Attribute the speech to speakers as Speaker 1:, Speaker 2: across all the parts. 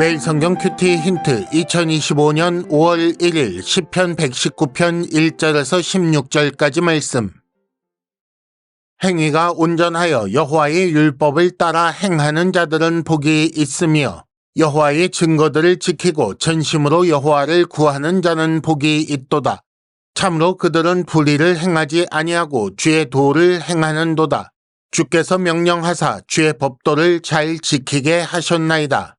Speaker 1: 매일 성경 큐티 힌트 2025년 5월 1일 10편 119편 1절에서 16절까지 말씀 행위가 온전하여 여호와의 율법을 따라 행하는 자들은 복이 있으며 여호와의 증거들을 지키고 전심으로 여호와를 구하는 자는 복이 있도다. 참으로 그들은 불의를 행하지 아니하고 주의 도를 행하는도다. 주께서 명령하사 주의 법도를 잘 지키게 하셨나이다.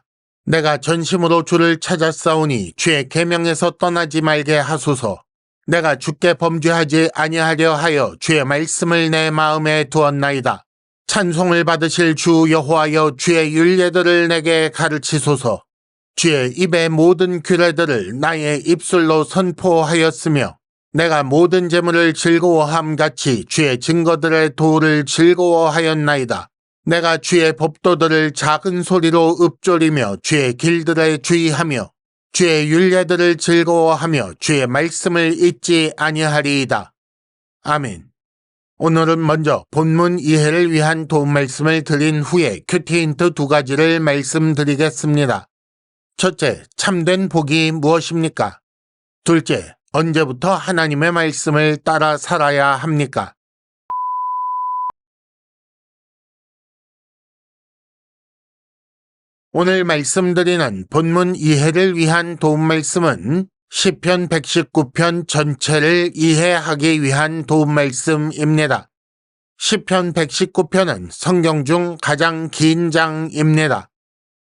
Speaker 1: 내가 전심으로 주를 찾았사오니 주의 계명에서 떠나지 말게 하소서. 내가 주께 범죄하지 아니하려 하여 주의 말씀을 내 마음에 두었나이다. 찬송을 받으실 주 여호와여 주의 윤례들을 내게 가르치소서. 주의 입의 모든 규례들을 나의 입술로 선포하였으며 내가 모든 재물을 즐거워함 같이 주의 증거들의 도를 즐거워하였나이다. 내가 주의 법도들을 작은 소리로 읊조리며 주의 길들에 주의하며 주의 윤례들을 즐거워하며 주의 말씀을 잊지 아니하리이다. 아멘. 오늘은 먼저 본문 이해를 위한 도움 말씀을 드린 후에 큐티 힌트 두 가지를 말씀드리겠습니다. 첫째, 참된 복이 무엇입니까? 둘째, 언제부터 하나님의 말씀을 따라 살아야 합니까? 오늘 말씀드리는 본문 이해를 위한 도움 말씀은 시편 119편 전체를 이해하기 위한 도움 말씀입니다. 시편 119편은 성경 중 가장 긴 장입니다.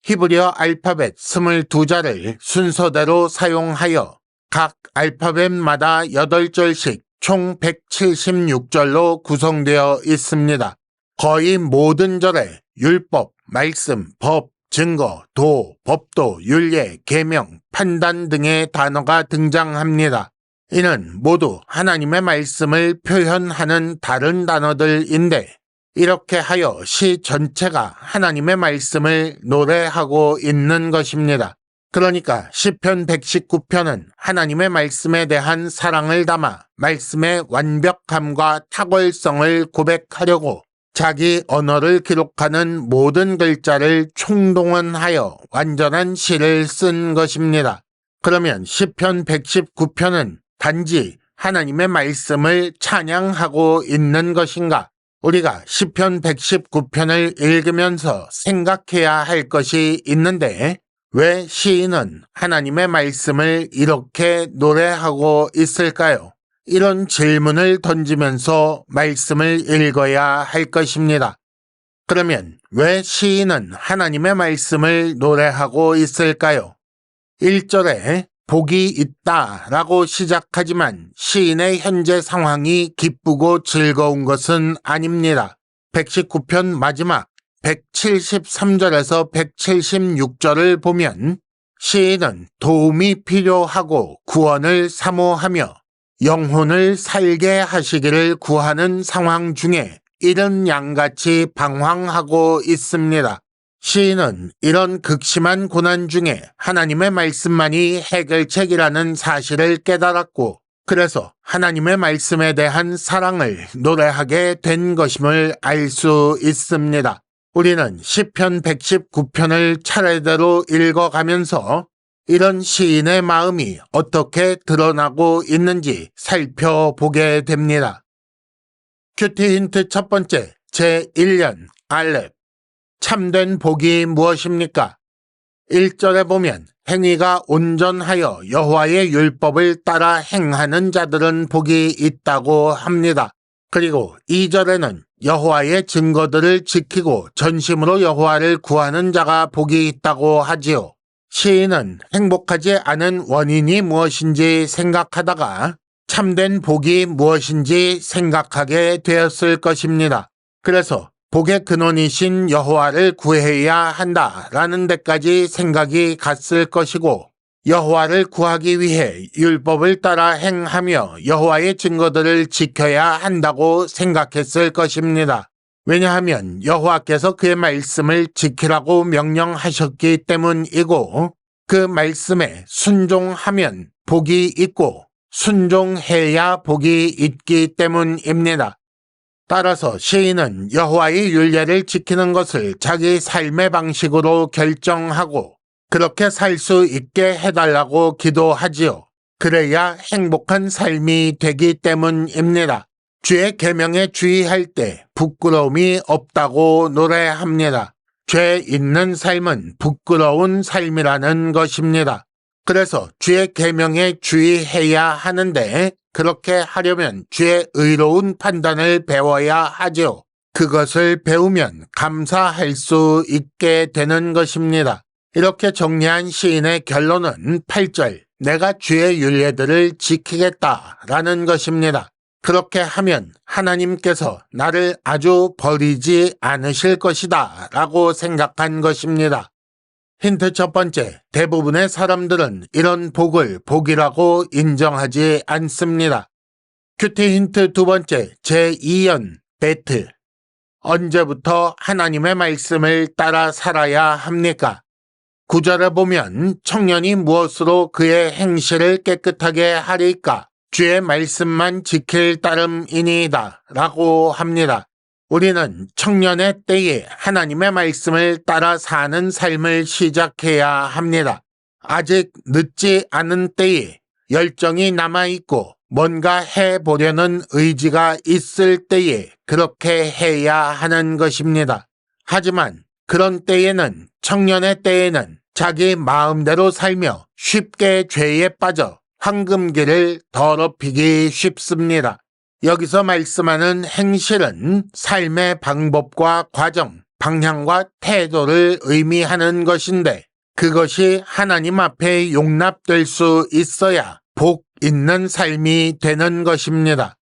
Speaker 1: 히브리어 알파벳 22자를 순서대로 사용하여 각 알파벳마다 8절씩 총 176절로 구성되어 있습니다. 거의 모든 절에 율법, 말씀, 법, 증거, 도, 법도, 윤례, 계명, 판단 등의 단어가 등장합니다. 이는 모두 하나님의 말씀을 표현하는 다른 단어들인데 이렇게 하여 시 전체가 하나님의 말씀을 노래하고 있는 것입니다. 그러니까 시편 119편은 하나님의 말씀에 대한 사랑을 담아 말씀의 완벽함과 탁월성을 고백하려고 자기 언어를 기록하는 모든 글자를 총동원하여 완전한 시를 쓴 것입니다. 그러면 시편 119편은 단지 하나님의 말씀을 찬양하고 있는 것인가? 우리가 시편 119편을 읽으면서 생각해야 할 것이 있는데 왜 시인은 하나님의 말씀을 이렇게 노래하고 있을까요? 이런 질문을 던지면서 말씀을 읽어야 할 것입니다. 그러면 왜 시인은 하나님의 말씀을 노래하고 있을까요? 1절에 복이 있다 라고 시작하지만 시인의 현재 상황이 기쁘고 즐거운 것은 아닙니다. 119편 마지막 173절에서 176절을 보면 시인은 도움이 필요하고 구원을 사모하며 영혼을 살게 하시기를 구하는 상황 중에 이런 양같이 방황하고 있습니다. 시인은 이런 극심한 고난 중에 하나님의 말씀만이 해결책이라는 사실을 깨달았고 그래서 하나님의 말씀에 대한 사랑을 노래하게 된 것임을 알 수 있습니다. 우리는 시편 119편을 차례대로 읽어가면서 이런 시인의 마음이 어떻게 드러나고 있는지 살펴보게 됩니다. 큐티 힌트 첫 번째, 제1년 알렙. 참된 복이 무엇입니까? 1절에 보면 행위가 온전하여 여호와의 율법을 따라 행하는 자들은 복이 있다고 합니다. 그리고 2절에는 여호와의 증거들을 지키고 전심으로 여호와를 구하는 자가 복이 있다고 하지요. 시인은 행복하지 않은 원인이 무엇인지 생각하다가 참된 복이 무엇인지 생각하게 되었을 것입니다. 그래서 복의 근원이신 여호와를 구해야 한다라는 데까지 생각이 갔을 것이고 여호와를 구하기 위해 율법을 따라 행하며 여호와의 증거들을 지켜야 한다고 생각했을 것입니다. 왜냐하면 여호와께서 그의 말씀을 지키라고 명령하셨기 때문이고 그 말씀에 순종하면 복이 있고 순종해야 복이 있기 때문입니다. 따라서 시인은 여호와의 율례를 지키는 것을 자기 삶의 방식으로 결정하고 그렇게 살 수 있게 해달라고 기도하지요. 그래야 행복한 삶이 되기 때문입니다. 주의 계명에 주의할 때 부끄러움이 없다고 노래합니다. 죄 있는 삶은 부끄러운 삶이라는 것입니다. 그래서 주의 계명에 주의해야 하는데 그렇게 하려면 주의 의로운 판단을 배워야 하죠. 그것을 배우면 감사할 수 있게 되는 것입니다. 이렇게 정리한 시인의 결론은 8절 내가 주의 윤례들을 지키겠다라는 것입니다. 그렇게 하면 하나님께서 나를 아주 버리지 않으실 것이다 라고 생각한 것입니다. 힌트 첫 번째, 대부분의 사람들은 이런 복을 복이라고 인정하지 않습니다. 큐티 힌트 두 번째, 제2연, 베트. 언제부터 하나님의 말씀을 따라 살아야 합니까? 구절에 보면 청년이 무엇으로 그의 행실을 깨끗하게 하리까? 주의 말씀만 지킬 따름이니이다. 라고 합니다. 우리는 청년의 때에 하나님의 말씀을 따라 사는 삶을 시작해야 합니다. 아직 늦지 않은 때에 열정이 남아있고 뭔가 해보려는 의지가 있을 때에 그렇게 해야 하는 것입니다. 하지만 그런 때에는 청년의 때에는 자기 마음대로 살며 쉽게 죄에 빠져 황금길을 더럽히기 쉽습니다. 여기서 말씀하는 행실은 삶의 방법과 과정, 방향과 태도를 의미하는 것인데 그것이 하나님 앞에 용납될 수 있어야 복 있는 삶이 되는 것입니다.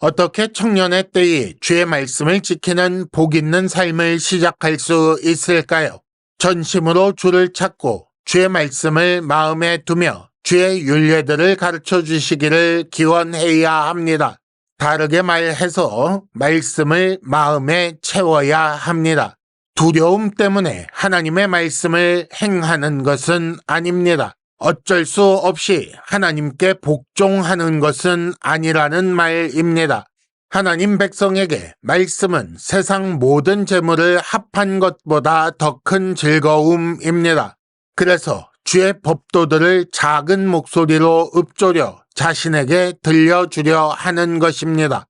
Speaker 1: 어떻게 청년의 때에 주의 말씀을 지키는 복 있는 삶을 시작할 수 있을까요? 전심으로 주를 찾고 주의 말씀을 마음에 두며 주의 윤례들을 가르쳐 주시기를 기원해야 합니다. 다르게 말해서 말씀을 마음에 채워야 합니다. 두려움 때문에 하나님의 말씀을 행하는 것은 아닙니다. 어쩔 수 없이 하나님께 복종하는 것은 아니라는 말입니다. 하나님 백성에게 말씀은 세상 모든 재물을 합한 것보다 더 큰 즐거움입니다. 그래서 주의 법도들을 작은 목소리로 읊조려 자신에게 들려주려 하는 것입니다.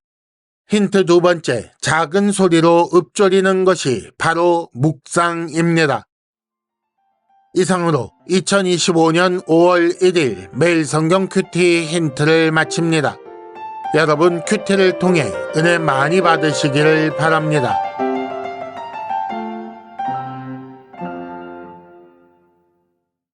Speaker 1: 힌트 두 번째, 작은 소리로 읊조리는 것이 바로 묵상입니다. 이상으로 2025년 5월 1일 매일 성경 큐티 힌트를 마칩니다. 여러분 큐티를 통해 은혜 많이 받으시기를 바랍니다.